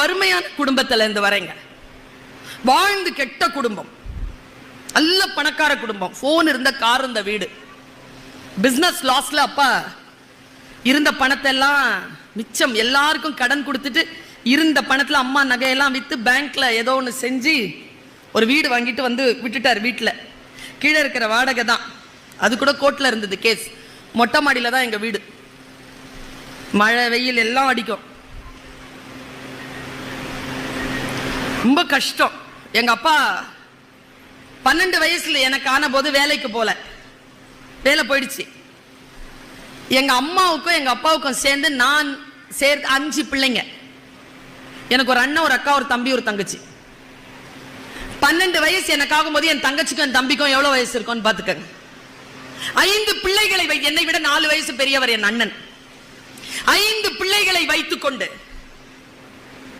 வறுமையான குடும்பத்தில் இருந்து வரேங்க. வாழ்ந்து கெட்ட குடும்பம். நல்ல பணக்கார குடும்பம். ஃபோன் இருந்த கார் இருந்த வீடு. பிஸ்னஸ் லாஸ்ல அப்பா இருந்த பணத்தை எல்லாம் மிச்சம். எல்லாருக்கும் கடன் கொடுத்துட்டு இருந்த பணத்தில் அம்மா நகையெல்லாம் வித்து பேங்க்ல ஏதோ ஒன்று செஞ்சு ஒரு வீடு வாங்கிட்டு வந்து விட்டுட்டார் வீட்டில் கீழே இருக்கிற வாடகை தான். அது கூட கோர்ட்டில் இருந்தது கேஸ் மொட்டை மாடியில் தான் எங்கள் வீடு. மழை வெயில் எல்லாம் அடிக்கும். ரொம்ப கஷ்டம். எங்க அப்பா பன்னெண்டு வயசுல எனக்கு ஆன போது வேலைக்கு போல. வேலை போயிடுச்சு. எங்க அம்மாவுக்கும் எங்க அப்பாவுக்கும் சேர்ந்து நான் சேர்த்து அஞ்சு பிள்ளைங்க. எனக்கு ஒரு அண்ணன் ஒரு அக்கா ஒரு தம்பி ஒரு தங்கச்சி. பன்னெண்டு வயசு எனக்கு ஆகும்போது என் தங்கச்சிக்கும் என் தம்பிக்கும் எவ்வளவு வயசு இருக்கும்னு பாத்துக்கங்க ஐந்து பிள்ளைகளை வை என்னை விட நாலு வயசு பெரியவர் என் அண்ணன். ஐந்து பிள்ளைகளை வைத்துக்கொண்டு